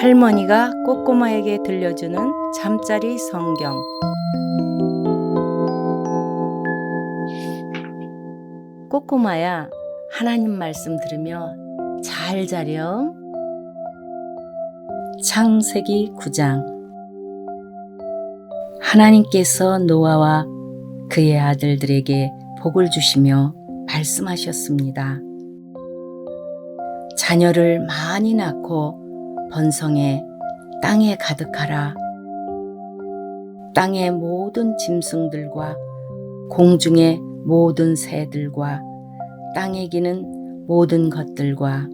할머니가 꼬꼬마에게 들려주는 잠자리 성경. 꼬꼬마야, 하나님 말씀 들으며 잘 자렴. 창세기 9장 하나님께서 노아와 그의 아들들에게 복을 주시며 말씀하셨습니다. 자녀를 많이 낳고 번성해 땅에 가득하라. 땅의 모든 짐승들과 공중의 모든 새들과 땅에 기는 모든 것들과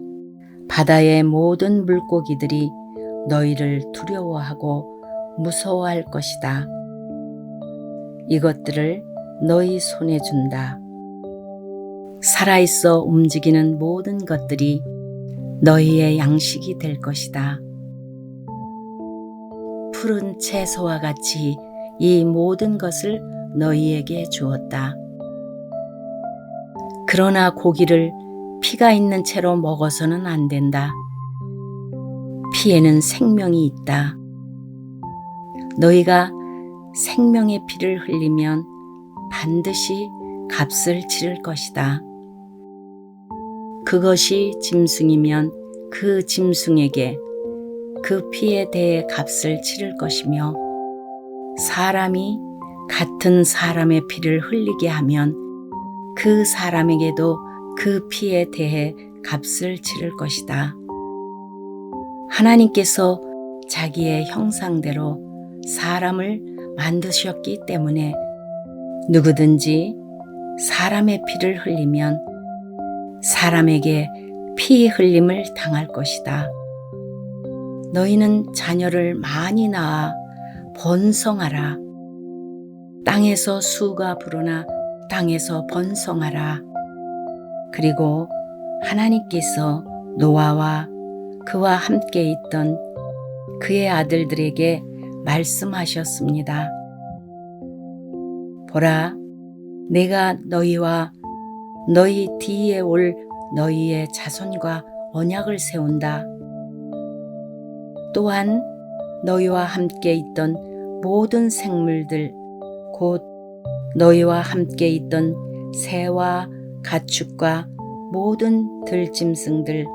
바다의 모든 물고기들이 너희를 두려워하고 무서워할 것이다. 이것들을 너희 손에 준다. 살아있어 움직이는 모든 것들이 너희의 양식이 될 것이다. 푸른 채소와 같이 이 모든 것을 너희에게 주었다. 그러나 고기를 피가 있는 채로 먹어서는 안 된다. 피에는 생명이 있다. 너희가 생명의 피를 흘리면 반드시 값을 치를 것이다. 그것이 짐승이면 그 짐승에게 그 피에 대해 값을 치를 것이며 사람이 같은 사람의 피를 흘리게 하면 그 사람에게도 그 피에 대해 값을 치를 것이다. 하나님께서 자기의 형상대로 사람을 만드셨기 때문에 누구든지 사람의 피를 흘리면 사람에게 피 흘림을 당할 것이다. 너희는 자녀를 많이 낳아 번성하라. 땅에서 수가 불어나 땅에서 번성하라. 그리고 하나님께서 노아와 그와 함께 있던 그의 아들들에게 말씀하셨습니다. 보라, 내가 너희와 너희 뒤에 올 너희의 자손과 언약을 세운다. 또한 너희와 함께 있던 모든 생물들, 곧 너희와 함께 있던 새와 가축과 모든 들짐승들,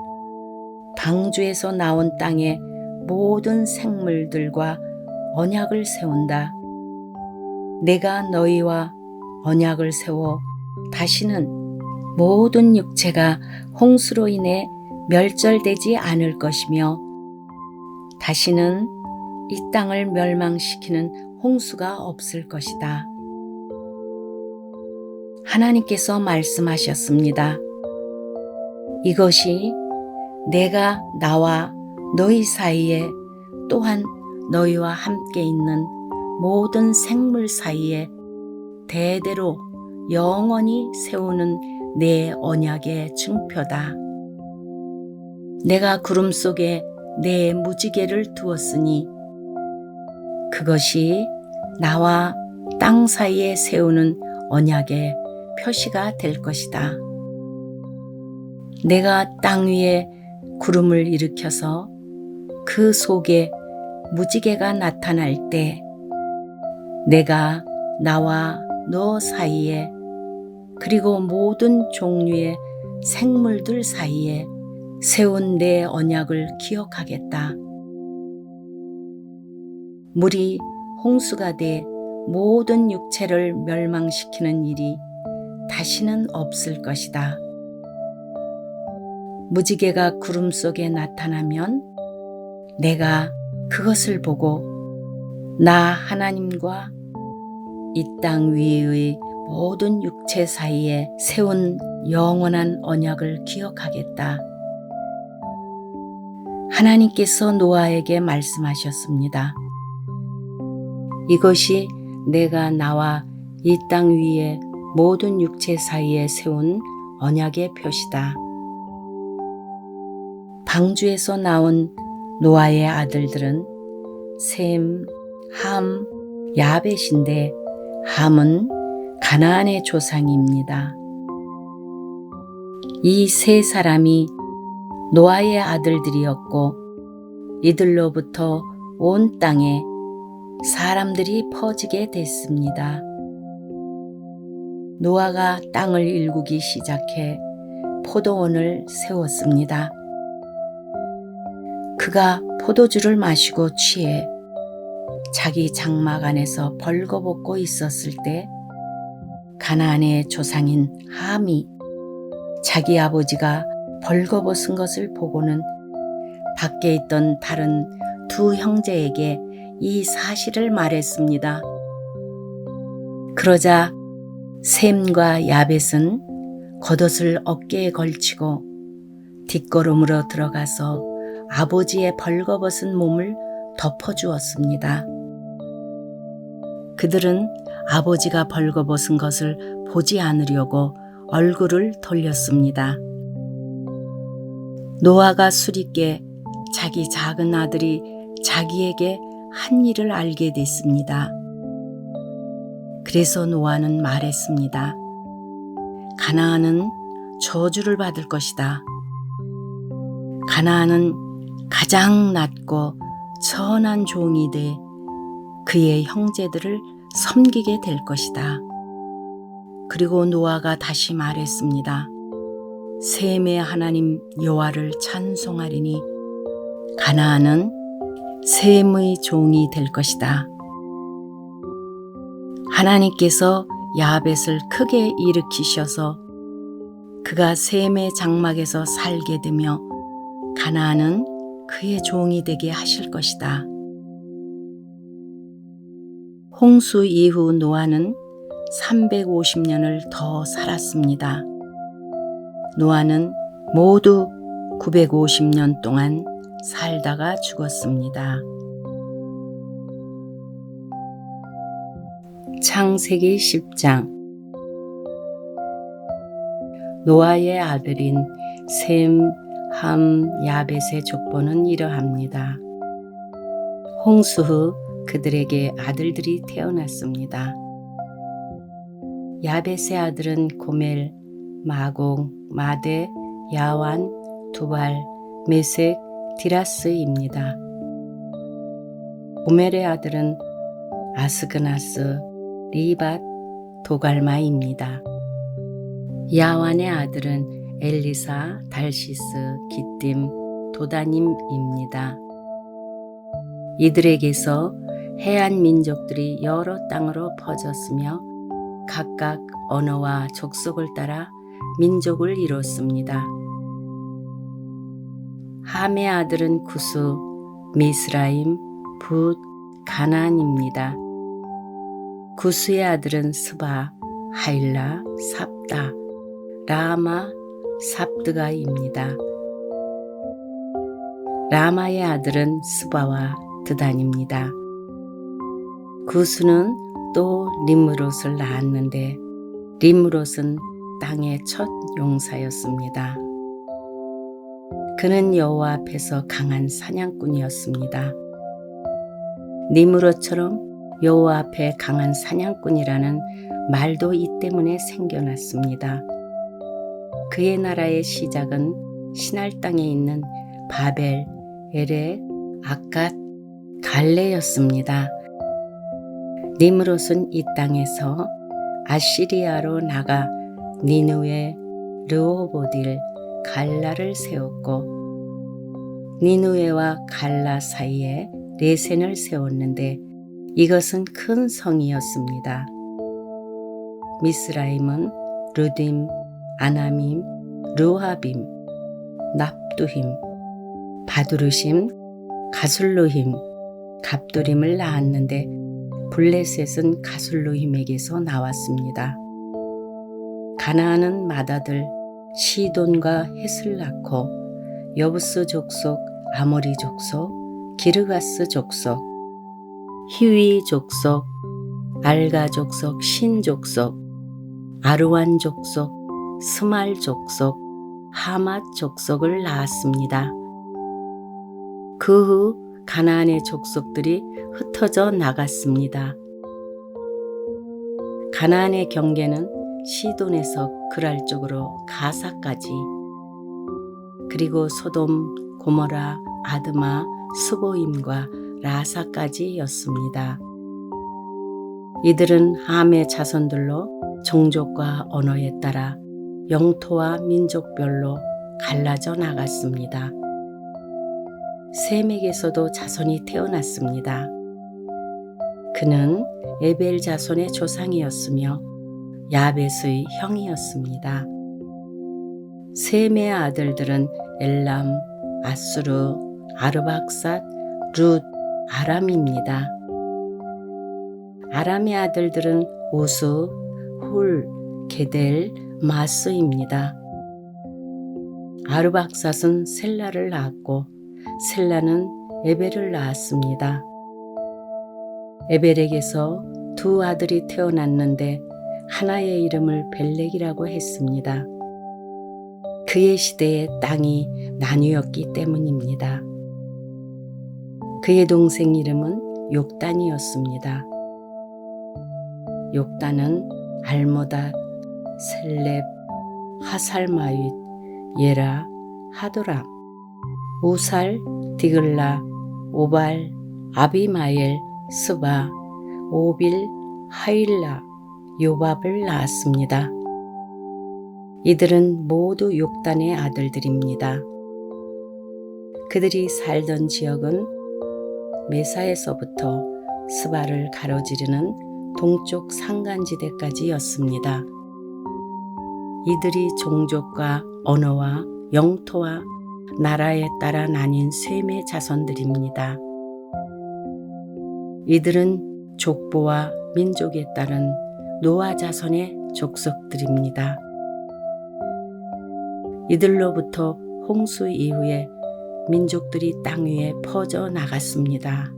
방주에서 나온 땅의 모든 생물들과 언약을 세운다. 내가 너희와 언약을 세워 다시는 모든 육체가 홍수로 인해 멸절되지 않을 것이며 다시는 이 땅을 멸망시키는 홍수가 없을 것이다. 하나님께서 말씀하셨습니다. 이것이 내가 나와 너희 사이에 또한 너희와 함께 있는 모든 생물 사이에 대대로 영원히 세우는 내 언약의 증표다. 내가 구름 속에 내 무지개를 두었으니 그것이 나와 땅 사이에 세우는 언약의 표시가 될 것이다. 내가 땅 위에 구름을 일으켜서 그 속에 무지개가 나타날 때 내가 나와 너 사이에 그리고 모든 종류의 생물들 사이에 세운 내 언약을 기억하겠다. 물이 홍수가 돼 모든 육체를 멸망시키는 일이 다시는 없을 것이다. 무지개가 구름 속에 나타나면 내가 그것을 보고 나 하나님과 이 땅 위의 모든 육체 사이에 세운 영원한 언약을 기억하겠다. 하나님께서 노아에게 말씀하셨습니다. 이것이 내가 나와 이 땅 위에 모든 육체 사이에 세운 언약의 표시다. 방주에서 나온 노아의 아들들은 셈, 함, 야벳인데 함은 가나안의 조상입니다. 이 세 사람이 노아의 아들들이었고 이들로부터 온 땅에 사람들이 퍼지게 됐습니다. 노아가 땅을 일구기 시작해 포도원을 세웠습니다. 그가 포도주를 마시고 취해 자기 장막 안에서 벌거벗고 있었을 때 가나안의 조상인 함이 자기 아버지가 벌거벗은 것을 보고는 밖에 있던 다른 두 형제에게 이 사실을 말했습니다. 그러자 셈과 야벳은 겉옷을 어깨에 걸치고 뒷걸음으로 들어가서 아버지의 벌거벗은 몸을 덮어주었습니다. 그들은 아버지가 벌거벗은 것을 보지 않으려고 얼굴을 돌렸습니다. 노아가 수리께 자기 작은 아들이 자기에게 한 일을 알게 됐습니다. 그래서 노아는 말했습니다. 가나안은 저주를 받을 것이다. 가나안은 가장 낮고 선한 종이 돼 그의 형제들을 섬기게 될 것이다. 그리고 노아가 다시 말했습니다. 셈의 하나님 여호와를 찬송하리니 가나안은 셈의 종이 될 것이다. 하나님께서 야벳을 크게 일으키셔서 그가 셈의 장막에서 살게 되며 가나안은 그의 종이 되게 하실 것이다. 홍수 이후 노아는 350년을 더 살았습니다. 노아는 모두 950년 동안 살다가 죽었습니다. 창세기 10장 노아의 아들인 셈, 함, 야벳의 족보는 이러합니다. 홍수 후 그들에게 아들들이 태어났습니다. 야벳의 아들은 고멜, 마공, 마데, 야완, 두발, 메색, 디라스입니다. 고멜의 아들은 아스그나스, 리밧, 도갈마입니다. 야완의 아들은 엘리사, 달시스, 기띔, 도다님입니다. 이들에게서 해안 민족들이 여러 땅으로 퍼졌으며 각각 언어와 족속을 따라 민족을 이뤘습니다. 함의 아들은 구수, 미스라임, 붓, 가나안입니다. 구수의 아들은 스바, 하일라, 삽다, 라마, 삽드가입니다. 라마의 아들은 스바와 드단입니다. 구수는 또 림므롯을 낳았는데 림므롯은 땅의 첫 용사였습니다. 그는 여호와 앞에서 강한 사냥꾼이었습니다. 니므롯처럼 여호와 앞에 강한 사냥꾼이라는 말도 이 때문에 생겨났습니다. 그의 나라의 시작은 신할 땅에 있는 바벨, 에레, 아갓, 갈레였습니다. 니므롯은 이 땅에서 아시리아로 나가 니누에, 르오보딜, 갈라를 세웠고 니누에와 갈라 사이에 레센을 세웠는데 이것은 큰 성이었습니다. 미스라임은 르딤, 아나밈, 르하빔, 납두힘, 바두르심, 가술로힘, 갑도림을 낳았는데 블레셋은 가술로힘에게서 나왔습니다. 가나안은 맏아들 시돈과 헷을 낳고 여부스 족속, 아모리 족속, 기르가스 족속, 히위 족속, 알가 족속, 신 족속, 아르완 족속, 스말 족속, 하맛 족속을 낳았습니다. 그 후 가나안의 족속들이 흩 어져 나갔습니다. 가나안의 경계는 시돈에서 그랄 쪽으로 가사까지 그리고 소돔, 고모라, 아드마, 스보임과 라사까지였습니다. 이들은 함의 자손들로 종족과 언어에 따라 영토와 민족별로 갈라져 나갔습니다. 셈에게서도 자손이 태어났습니다. 그는 에벨 자손의 조상이었으며 야벳의 형이었습니다. 셈의 아들들은 엘람, 아수르, 아르박삿, 룻, 아람입니다. 아람의 아들들은 우수, 훌, 게델, 마스입니다. 아르박삿은 셀라를 낳았고 셀라는 에벨을 낳았습니다. 에벨에게서 두 아들이 태어났는데 하나의 이름을 벨렉이라고 했습니다. 그의 시대에 땅이 나뉘었기 때문입니다. 그의 동생 이름은 욕단이었습니다. 욕단은 알모닷, 셀렙, 하살마윗, 예라, 하도람, 우살, 디글라, 오발, 아비마엘, 스바, 오빌, 하일라, 요밥을 낳았습니다. 이들은 모두 욕단의 아들들입니다. 그들이 살던 지역은 메사에서부터 스바를 가로지르는 동쪽 산간지대까지였습니다. 이들이 종족과 언어와 영토와 나라에 따라 나뉜 셈의 자손들입니다. 이들은 족보와 민족에 따른 노아 자손의 족속들입니다. 이들로부터 홍수 이후에 민족들이 땅 위에 퍼져 나갔습니다.